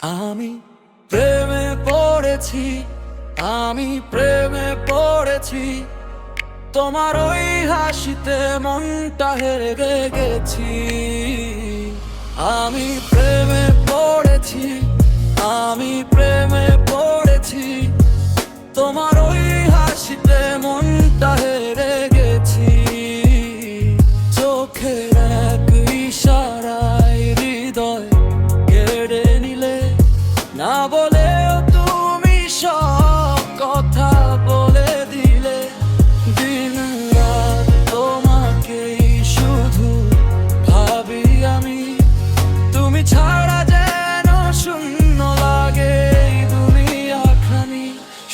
আমি প্রেমে পড়েছি আমি প্রেমে পড়েছি। তোমার ওই হাসিতে মনটা হেরে গেছি। আমি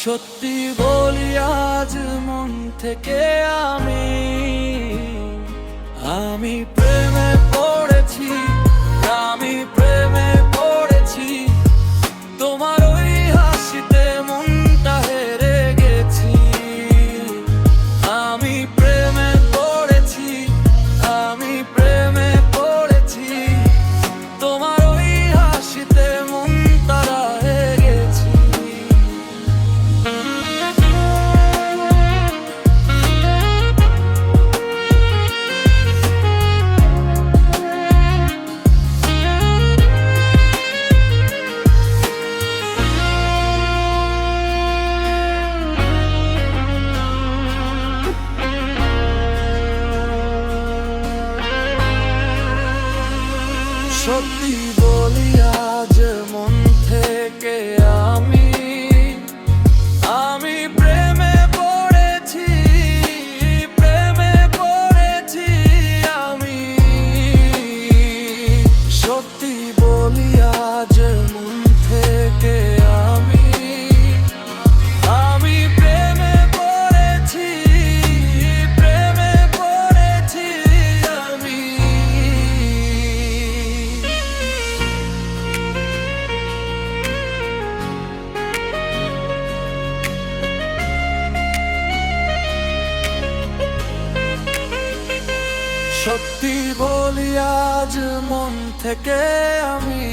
সত্যি বলি আজ মন থেকে আমি আমি সত্যি বলি আজ মন থেকে সত্যি বলি আজ মন থেকে আমি